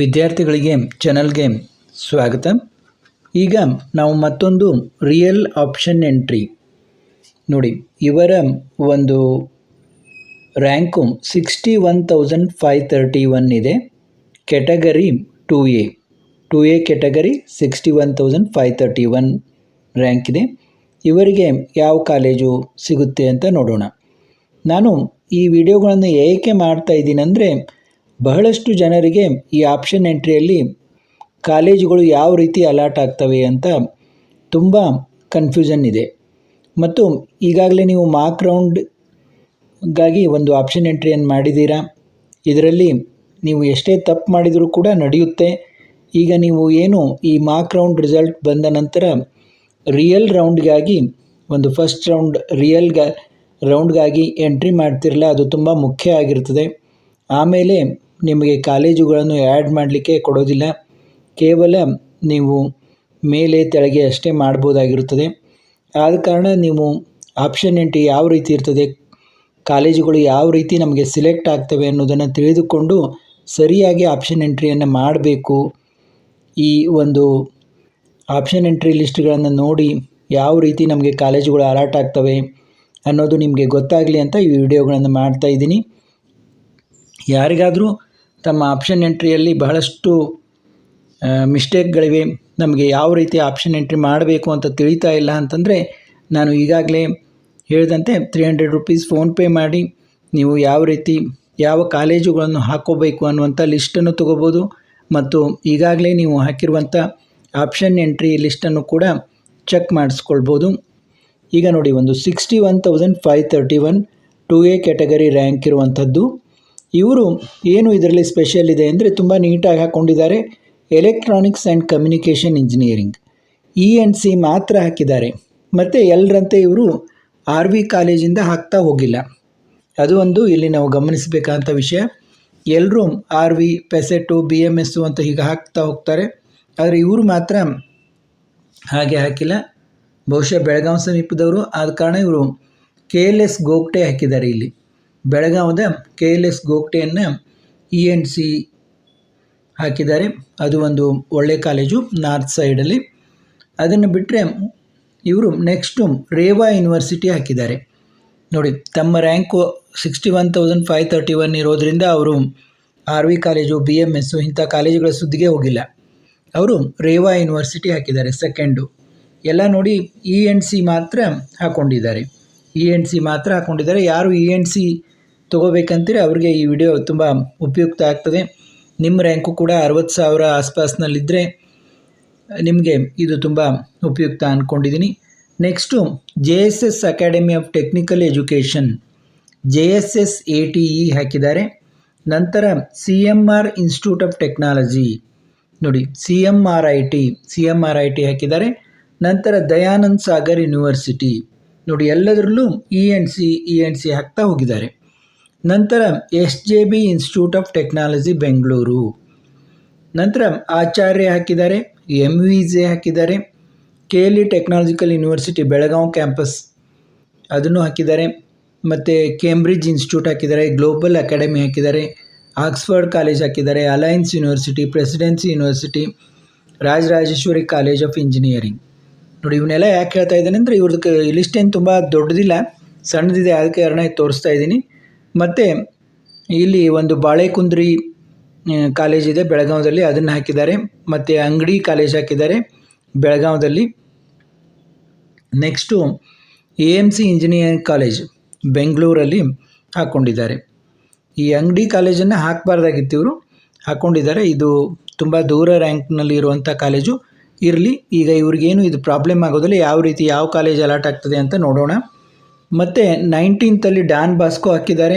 ವಿದ್ಯಾರ್ಥಿಗಳಿಗೆ ಚಾನಲ್ಗೆ ಸ್ವಾಗತ. ಈಗ ನಾವು ಮತ್ತೊಂದು ರಿಯಲ್ ಆಪ್ಷನ್ ಎಂಟ್ರಿ ನೋಡಿ, ಇವರ ಒಂದು rank sixty one thousand five thirty one ಇದೆ. Category two A two A category sixty one thousand five thirty one rank ಇದೆ. ಇವರಿಗೆ ಯಾವ ಕಾಲೇಜು ಸಿಗುತ್ತೆ ಅಂತ ನೋಡೋಣ. ನಾನು ಈ ವಿಡಿಯೋಗಳನ್ನು ಏಕೆ ಮಾಡ್ತಾ ಇದ್ದೀನಿ ಅಂದರೆ ಬಹಳಷ್ಟು ಜನರಿಗೆ ಈ ಆಪ್ಷನ್ ಎಂಟ್ರಿಯಲ್ಲಿ ಕಾಲೇಜುಗಳು ಯಾವ ರೀತಿ ಅಲಾಟ್ ಆಗ್ತವೆ ಅಂತ ತುಂಬ ಕನ್ಫ್ಯೂಷನ್ ಇದೆ. ಮತ್ತು ಈಗಾಗಲೇ ನೀವು ಮಾರ್ಕ್ ರೌಂಡ್ಗಾಗಿ ಒಂದು ಆಪ್ಷನ್ ಎಂಟ್ರಿಯನ್ನು ಮಾಡಿದ್ದೀರಾ? ಇದರಲ್ಲಿ ನೀವು ಎಷ್ಟೇ ತಪ್ಪು ಮಾಡಿದರೂ ಕೂಡ ನಡೆಯುತ್ತೆ. ಈಗ ನೀವು ಏನು ಈ ಮಾರ್ಕ್ ರೌಂಡ್ ರಿಸಲ್ಟ್ ಬಂದ ನಂತರ ರಿಯಲ್ ರೌಂಡ್ಗಾಗಿ ಒಂದು ಫಸ್ಟ್ ರೌಂಡ್ ರಿಯಲ್ಗ ರೌಂಡ್ಗಾಗಿ ಎಂಟ್ರಿ ಮಾಡ್ತಿರಲ್ಲ ಅದು ತುಂಬ ಮುಖ್ಯ ಆಗಿರ್ತದೆ. ಆಮೇಲೆ ನಿಮಗೆ ಕಾಲೇಜುಗಳನ್ನು ಆ್ಯಡ್ ಮಾಡಲಿಕ್ಕೆ ಕೊಡೋದಿಲ್ಲ. ಕೇವಲ ನೀವು ಮೇಲೆ ತೆಳಗೆ ಅಷ್ಟೇ ಮಾಡ್ಬೋದಾಗಿರುತ್ತದೆ. ಆದ ಕಾರಣ ನೀವು ಆಪ್ಷನ್ ಎಂಟ್ರಿ ಯಾವ ರೀತಿ ಇರ್ತದೆ, ಕಾಲೇಜುಗಳು ಯಾವ ರೀತಿ ನಮಗೆ ಸಿಲೆಕ್ಟ್ ಆಗ್ತವೆ ಅನ್ನೋದನ್ನು ತಿಳಿದುಕೊಂಡು ಸರಿಯಾಗಿ ಆಪ್ಷನ್ ಎಂಟ್ರಿಯನ್ನು ಮಾಡಬೇಕು. ಈ ಒಂದು ಆಪ್ಷನ್ ಎಂಟ್ರಿ ಲಿಸ್ಟ್ಗಳನ್ನು ನೋಡಿ ಯಾವ ರೀತಿ ನಮಗೆ ಕಾಲೇಜುಗಳು ಅಲಾಟ್ ಆಗ್ತವೆ ಅನ್ನೋದು ನಿಮಗೆ ಗೊತ್ತಾಗಲಿ ಅಂತ ಈ ವಿಡಿಯೋಗಳನ್ನು ಮಾಡ್ತಾ ಇದ್ದೀನಿ. ಯಾರಿಗಾದರೂ ತಮ್ಮ ಆಪ್ಷನ್ ಎಂಟ್ರಿಯಲ್ಲಿ ಬಹಳಷ್ಟು ಮಿಸ್ಟೇಕ್ಗಳಿವೆ ನಮಗೆ ಯಾವ ರೀತಿ ಆಪ್ಷನ್ ಎಂಟ್ರಿ ಮಾಡಬೇಕು ಅಂತ ತಿಳಿತಾ ಇಲ್ಲ ಅಂತಂದರೆ, ನಾನು ಈಗಾಗಲೇ ಹೇಳಿದಂತೆ ತ್ರೀ ಹಂಡ್ರೆಡ್ ರುಪೀಸ್ ಫೋನ್ಪೇ ಮಾಡಿ, ನೀವು ಯಾವ ರೀತಿ, ಯಾವ ಕಾಲೇಜುಗಳನ್ನು ಹಾಕೋಬೇಕು ಅನ್ನುವಂಥ ಲಿಸ್ಟನ್ನು ತಗೋಬೋದು. ಮತ್ತು ಈಗಾಗಲೇ ನೀವು ಹಾಕಿರುವಂಥ ಆಪ್ಷನ್ ಎಂಟ್ರಿ ಲಿಸ್ಟನ್ನು ಕೂಡ ಚೆಕ್ ಮಾಡಿಸ್ಕೊಳ್ಬೋದು. ಈಗ ನೋಡಿ, ಒಂದು sixty one thousand five thirty one two A category rank ಇರುವಂಥದ್ದು. ಇವರು ಏನು ಇದರಲ್ಲಿ ಸ್ಪೆಷಲ್ ಇದೆ ಅಂದರೆ ತುಂಬ ನೀಟಾಗಿ ಹಾಕ್ಕೊಂಡಿದ್ದಾರೆ electronics and communication engineering E N C ಮಾತ್ರ ಹಾಕಿದ್ದಾರೆ. ಮತ್ತು ಎಲ್ಲರಂತೆ ಇವರು ಆರ್ ವಿ ಕಾಲೇಜಿಂದ ಹಾಕ್ತಾ ಹೋಗಿಲ್ಲ. ಅದು ಒಂದು ಇಲ್ಲಿ ನಾವು ಗಮನಿಸಬೇಕಾದಂಥ ವಿಷಯ. ಎಲ್ಲರೂ R V PESIT B M S ಅಂತ ಹೀಗೆ ಹಾಕ್ತಾ ಹೋಗ್ತಾರೆ. ಆದರೆ ಇವರು ಮಾತ್ರ ಹಾಗೆ ಹಾಕಿಲ್ಲ. ಬಹುಶಃ ಬೆಳಗಾವಿ ಸಮೀಪದವರು. ಆದ ಕಾರಣ ಇವರು ಕೆ ಎಲ್ ಎಸ್ ಗೋಗ್ಟೆ ಹಾಕಿದ್ದಾರೆ ಇಲ್ಲಿ. ಬೆಳಗಾವದ ಕೆ ಎಲ್ ಎಸ್ ಗೋಗ್ಟೆಯನ್ನು ಇ ಎನ್ ಸಿ ಹಾಕಿದ್ದಾರೆ. ಅದು ಒಂದು ಒಳ್ಳೆಯ ಕಾಲೇಜು ನಾರ್ತ್ ಸೈಡಲ್ಲಿ. ಅದನ್ನು ಬಿಟ್ಟರೆ ಇವರು ನೆಕ್ಸ್ಟು ರೇವಾ ಯೂನಿವರ್ಸಿಟಿ ಹಾಕಿದ್ದಾರೆ. ನೋಡಿ, ತಮ್ಮ rank sixty one thousand five thirty one ಇರೋದರಿಂದ ಅವರು R V college, B M S ಇಂಥ ಕಾಲೇಜುಗಳ ಸುದ್ದಿಗೆ ಹೋಗಿಲ್ಲ. ಅವರು ರೇವಾ ಯೂನಿವರ್ಸಿಟಿ ಹಾಕಿದ್ದಾರೆ ಸೆಕೆಂಡು ಎಲ್ಲ ನೋಡಿ ಇ ಎನ್ ಸಿ ಮಾತ್ರ ಹಾಕ್ಕೊಂಡಿದ್ದಾರೆ ಇ ಎನ್ ಸಿ ಮಾತ್ರ ಹಾಕ್ಕೊಂಡಿದ್ದಾರೆ ಯಾರು ಇ ಎನ್ ಸಿ ತೊಗೋಬೇಕಂತೀರಿ, ಅವ್ರಿಗೆ ಈ ವಿಡಿಯೋ ತುಂಬ ಉಪಯುಕ್ತ ಆಗ್ತದೆ. ನಿಮ್ಮ ರ್ಯಾಂಕು ಕೂಡ ಅರವತ್ತು ಸಾವಿರ ಆಸ್ಪಾಸ್ನಲ್ಲಿದ್ದರೆ ನಿಮಗೆ ಇದು ತುಂಬ ಉಪಯುಕ್ತ ಅಂದ್ಕೊಂಡಿದ್ದೀನಿ next J S S academy of technical education J S S A T E ಹಾಕಿದ್ದಾರೆ. ನಂತರ C M R institute of technology ನೋಡಿ C M R I T C M R I T ಹಾಕಿದ್ದಾರೆ. ನಂತರ ದಯಾನಂದ್ ಸಾಗರ್ ಯೂನಿವರ್ಸಿಟಿ ನೋಡಿ, ಎಲ್ಲದರಲ್ಲೂ E N C E N C ಹಾಕ್ತಾ ಹೋಗಿದ್ದಾರೆ. ನಂತರ S J B institute of technology Bengaluru ನಂತರ ಆಚಾರ್ಯ ಹಾಕಿದ್ದಾರೆ ಎಂ ವಿ ಜೆ ಹಾಕಿದ್ದಾರೆ K L E technological university Belagavi campus ಅದನ್ನು ಹಾಕಿದ್ದಾರೆ, ಮತ್ತು ಕೇಂಬ್ರಿಡ್ಜ್ ಇನ್ಸ್ಟಿಟ್ಯೂಟ್ ಹಾಕಿದ್ದಾರೆ ಗ್ಲೋಬಲ್ ಅಕಾಡೆಮಿ ಹಾಕಿದ್ದಾರೆ ಆಕ್ಸ್ಫರ್ಡ್ ಕಾಲೇಜ್ ಹಾಕಿದ್ದಾರೆ alliance university presidency university Rajarajeshwari college of engineering ನೋಡಿ, ಇವನ್ನೆಲ್ಲ ಯಾಕೆ ಹೇಳ್ತಾ ಇದ್ದೀನಿ ಅಂದರೆ ಇವ್ರದ್ದು ಲಿಸ್ಟ್ ಏನು ತುಂಬ ದೊಡ್ಡದಿಲ್ಲ, ಸಣ್ಣದಿದೆ, ಅದಕ್ಕೆ ಕಾರಣ ತೋರಿಸ್ತಾ ಇದ್ದೀನಿ. ಮತ್ತು ಇಲ್ಲಿ ಒಂದು ಬಾಳೆಕುಂದ್ರಿ ಕಾಲೇಜ್ ಇದೆ ಬೆಳಗಾವದಲ್ಲಿ, ಅದನ್ನು ಹಾಕಿದ್ದಾರೆ. ಮತ್ತು ಅಂಗಡಿ ಕಾಲೇಜ್ ಹಾಕಿದ್ದಾರೆ ಬೆಳಗಾವದಲ್ಲಿ. Next A M C engineering college ಬೆಂಗಳೂರಲ್ಲಿ ಹಾಕ್ಕೊಂಡಿದ್ದಾರೆ ಈ ಅಂಗಡಿ ಕಾಲೇಜನ್ನು ಹಾಕಬಾರ್ದಾಗಿತ್ತು ಇವರು. ಹಾಕ್ಕೊಂಡಿದ್ದಾರೆ ಇದು ತುಂಬ ದೂರ ರ್ಯಾಂಕ್ನಲ್ಲಿ ಇರುವಂಥ ಕಾಲೇಜು ಇರಲಿ. ಈಗ ಇವ್ರಿಗೇನು ಇದು ಪ್ರಾಬ್ಲಮ್ ಆಗೋದಿಲ್ಲ. ಯಾವ ರೀತಿ ಯಾವ ಕಾಲೇಜ್ ಅಲಾಟ್ ಆಗ್ತದೆ ಅಂತ ನೋಡೋಣ. ಮತ್ತು ನೈನ್ಟೀನ್ತಲ್ಲಿ ಡಾನ್ ಬಾಸ್ಕೋ ಹಾಕಿದ್ದಾರೆ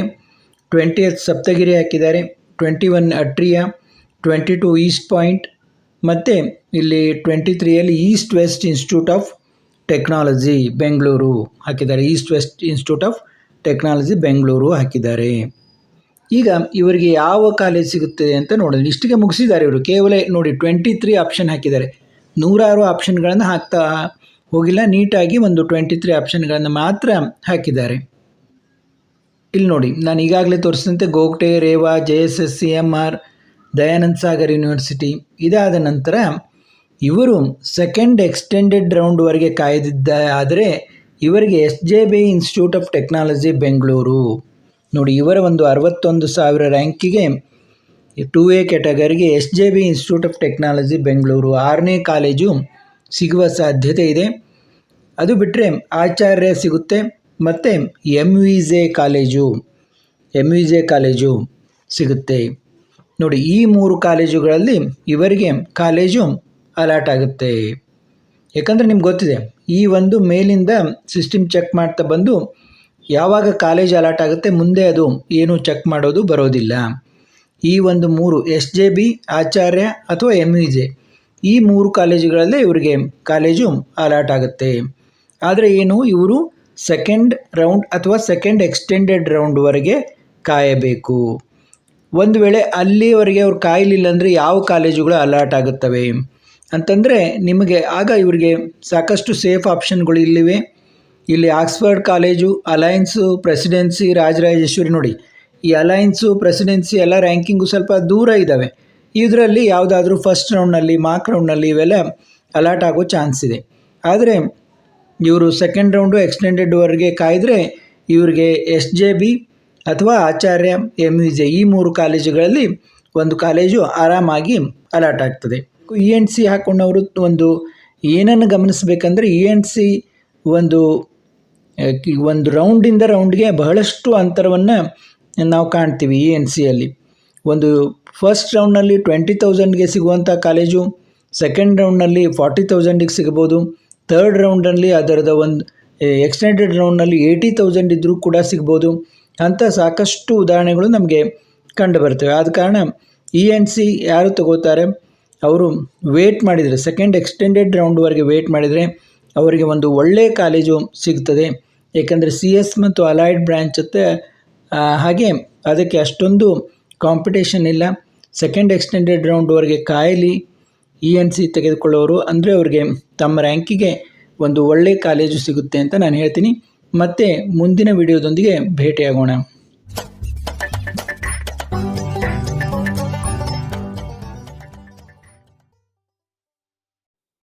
ಟ್ವೆಂಟಿ ಏತ್ ಸಪ್ತಗಿರಿ ಹಾಕಿದ್ದಾರೆ twenty one Atria twenty two east point ಮತ್ತು ಇಲ್ಲಿ twenty ತ್ರೀಯಲ್ಲಿ east west institute of technology Bengaluru ಹಾಕಿದ್ದಾರೆ. East west institute of technology Bengaluru ಹಾಕಿದ್ದಾರೆ. ಈಗ ಇವರಿಗೆ ಯಾವ ಕಾಲೇಜ್ ಸಿಗುತ್ತದೆ ಅಂತ ನೋಡೋಣ. ಇಷ್ಟಿಗೆ ಮುಗಿಸಿದ್ದಾರೆ ಇವರು. ಕೇವಲ ನೋಡಿ ಟ್ವೆಂಟಿ ತ್ರೀ ಆಪ್ಷನ್ ಹಾಕಿದ್ದಾರೆ. ನೂರಾರು ಆಪ್ಷನ್ಗಳನ್ನು ಹಾಕ್ತಾ ಹೋಗಿಲ್ಲ, ನೀಟಾಗಿ ಒಂದು ಟ್ವೆಂಟಿ ತ್ರೀ ಆಪ್ಷನ್ಗಳನ್ನು ಮಾತ್ರ ಹಾಕಿದ್ದಾರೆ. ಇಲ್ಲಿ ನೋಡಿ, ನಾನು ಈಗಾಗಲೇ ತೋರಿಸಿದಂತೆ Gogte, Reva, J S S, C M R, Dayanand Sagar university ಇದಾದ ನಂತರ ಇವರು ಸೆಕೆಂಡ್ ಎಕ್ಸ್ಟೆಂಡೆಡ್ ರೌಂಡ್ವರೆಗೆ ಕಾಯ್ದಿದ್ದ ಆದರೆ ಇವರಿಗೆ S J B institute of technology Bengaluru. ನೋಡಿ, ಇವರ ಒಂದು ಅರವತ್ತೊಂದು ಸಾವಿರ ರ್ಯಾಂಕಿಗೆ two A ಕ್ಯಾಟಗರಿಗೆ S J B institute of technology Bengaluru. ಆರನೇ ಕಾಲೇಜು ಸಿಗುವ ಸಾಧ್ಯತೆ ಇದೆ. ಅದು ಬಿಟ್ಟರೆ ಆಚಾರ್ಯ ಸಿಗುತ್ತೆ. ಮತ್ತು M V J college M V J college ಸಿಗುತ್ತೆ. ನೋಡಿ, ಈ ಮೂರು ಕಾಲೇಜುಗಳಲ್ಲಿ ಇವರಿಗೆ ಕಾಲೇಜು ಅಲಾಟ್ ಆಗುತ್ತೆ. ಯಾಕಂದರೆ ನಿಮ್ಗೆ ಗೊತ್ತಿದೆ, ಈ ಒಂದು ಮೇಲಿಂದ ಸಿಸ್ಟಮ್ ಚೆಕ್ ಮಾಡ್ತಾ ಬಂದು ಯಾವಾಗ ಕಾಲೇಜ್ ಅಲಾಟ್ ಆಗುತ್ತೆ, ಮುಂದೆ ಅದು ಏನು ಚೆಕ್ ಮಾಡೋದು ಬರೋದಿಲ್ಲ. ಈ ಒಂದು ಮೂರು ಎಸ್ ಜೆ ಬಿ, ಆಚಾರ್ಯ ಅಥವಾ ಎಂ ವಿ ಜೆ ಈ ಮೂರು ಕಾಲೇಜುಗಳಲ್ಲೇ ಇವರಿಗೆ ಕಾಲೇಜು ಅಲಾಟ್ ಆಗುತ್ತೆ ಆದರೆ ಏನು, ಇವರು ಸೆಕೆಂಡ್ ರೌಂಡ್ ಅಥವಾ ಸೆಕೆಂಡ್ ಎಕ್ಸ್ಟೆಂಡೆಡ್ ರೌಂಡ್ವರೆಗೆ ಕಾಯಬೇಕು. ಒಂದು ವೇಳೆ ಅಲ್ಲಿವರೆಗೆ ಅವ್ರು ಕಾಯಲಿಲ್ಲ ಅಂದರೆ ಯಾವ ಕಾಲೇಜುಗಳು ಅಲಾಟ್ ಆಗುತ್ತವೆ ಅಂತಂದರೆ ನಿಮಗೆ ಆಗ ಇವರಿಗೆ ಸಾಕಷ್ಟು ಸೇಫ್ ಆಪ್ಷನ್ಗಳು ಇಲ್ಲಿವೆ. ಇಲ್ಲಿ Oxford college, alliance presidency, Rajarajeshwari ನೋಡಿ. ಈ ಅಲಯನ್ಸು, ಪ್ರೆಸಿಡೆನ್ಸಿ ಎಲ್ಲ ರ್ಯಾಂಕಿಂಗು ಸ್ವಲ್ಪ ದೂರ ಇದ್ದಾವೆ ಇದರಲ್ಲಿ ಯಾವುದಾದ್ರೂ ಫಸ್ಟ್ ರೌಂಡ್ನಲ್ಲಿ ಮಾಕ್ ರೌಂಡ್ನಲ್ಲಿ ಇವೆಲ್ಲ ಅಲಾಟ್ ಆಗೋ ಚಾನ್ಸ್ ಇದೆ. ಆದರೆ ಇವರು ಸೆಕೆಂಡ್ ರೌಂಡು ಎಕ್ಸ್ಟೆಂಡೆಡ್ವರೆಗೆ ಕಾಯ್ದರೆ ಇವರಿಗೆ ಎಸ್ ಜೆ ಬಿ ಅಥವಾ ಆಚಾರ್ಯ ಎಂ ಯು ಜೆ ಈ ಮೂರು ಕಾಲೇಜುಗಳಲ್ಲಿ ಒಂದು ಕಾಲೇಜು ಆರಾಮಾಗಿ ಅಲಾಟ್ ಆಗ್ತದೆ. ಇ ಎನ್ ಸಿ ಹಾಕ್ಕೊಂಡವರು ಒಂದು ಏನನ್ನು ಗಮನಿಸಬೇಕಂದ್ರೆ ಇ ಎನ್ ಸಿ ಒಂದು ಒಂದು ರೌಂಡಿಂದ ರೌಂಡ್ಗೆ ಬಹಳಷ್ಟು ಅಂತರವನ್ನು ನಾವು ಕಾಣ್ತೀವಿ ಇ ಎನ್ ಸಿಯಲ್ಲಿ ಒಂದು ಫಸ್ಟ್ ರೌಂಡ್ನಲ್ಲಿ ಟ್ವೆಂಟಿ ತೌಸಂಡ್ಗೆ ಸಿಗುವಂಥ ಕಾಲೇಜು ಸೆಕೆಂಡ್ ರೌಂಡ್ನಲ್ಲಿ ಫಾರ್ಟಿ ತೌಸಂಡಿಗೆ ಸಿಗ್ಬೋದು ಥರ್ಡ್ ರೌಂಡಲ್ಲಿ ಅದರದ ಒಂದು ಎಕ್ಸ್ಟೆಂಡೆಡ್ ರೌಂಡ್ನಲ್ಲಿ ಏಯ್ಟಿ ತೌಸಂಡ್ ಇದ್ದರೂ ಕೂಡ ಸಿಗ್ಬೋದು ಅಂಥ ಸಾಕಷ್ಟು ಉದಾಹರಣೆಗಳು ನಮಗೆ ಕಂಡು ಬರ್ತವೆ ಆದ ಕಾರಣ ಇ ಎನ್ ಸಿ ಯಾರು ತಗೋತಾರೆ? ಅವರು ವೇಟ್ ಮಾಡಿದರೆ ಸೆಕೆಂಡ್ ಎಕ್ಸ್ಟೆಂಡೆಡ್ ರೌಂಡ್ವರೆಗೆ ವೇಟ್ ಮಾಡಿದರೆ ಅವರಿಗೆ ಒಂದು ಒಳ್ಳೆಯ ಕಾಲೇಜು ಸಿಗ್ತದೆ. ಏಕೆಂದರೆ ಸಿ ಎಸ್ ಮತ್ತು ಅಲಾಯ್ಡ್ ಬ್ರ್ಯಾಂಚ್ ಜೊತೆ ಹಾಗೆ ಅದಕ್ಕೆ ಅಷ್ಟೊಂದು ಕಾಂಪಿಟೇಷನ್ ಇಲ್ಲ. ಸೆಕೆಂಡ್ ಎಕ್ಸ್ಟೆಂಡೆಡ್ ರೌಂಡ್ವರೆಗೆ ಕಾಯಲಿ ಇ ಎನ್ ಸಿ ತೆಗೆದುಕೊಳ್ಳೋರು ಅಂದರೆ ಅವ್ರಿಗೆ ತಮ್ಮ ರ್ಯಾಂಕಿಗೆ ಒಂದು ಒಳ್ಳೆಯ ಕಾಲೇಜು ಸಿಗುತ್ತೆ ಅಂತ ನಾನು ಹೇಳ್ತೀನಿ. ಮತ್ತೆ ಮುಂದಿನ ವಿಡಿಯೋದೊಂದಿಗೆ ಭೇಟಿಯಾಗೋಣ.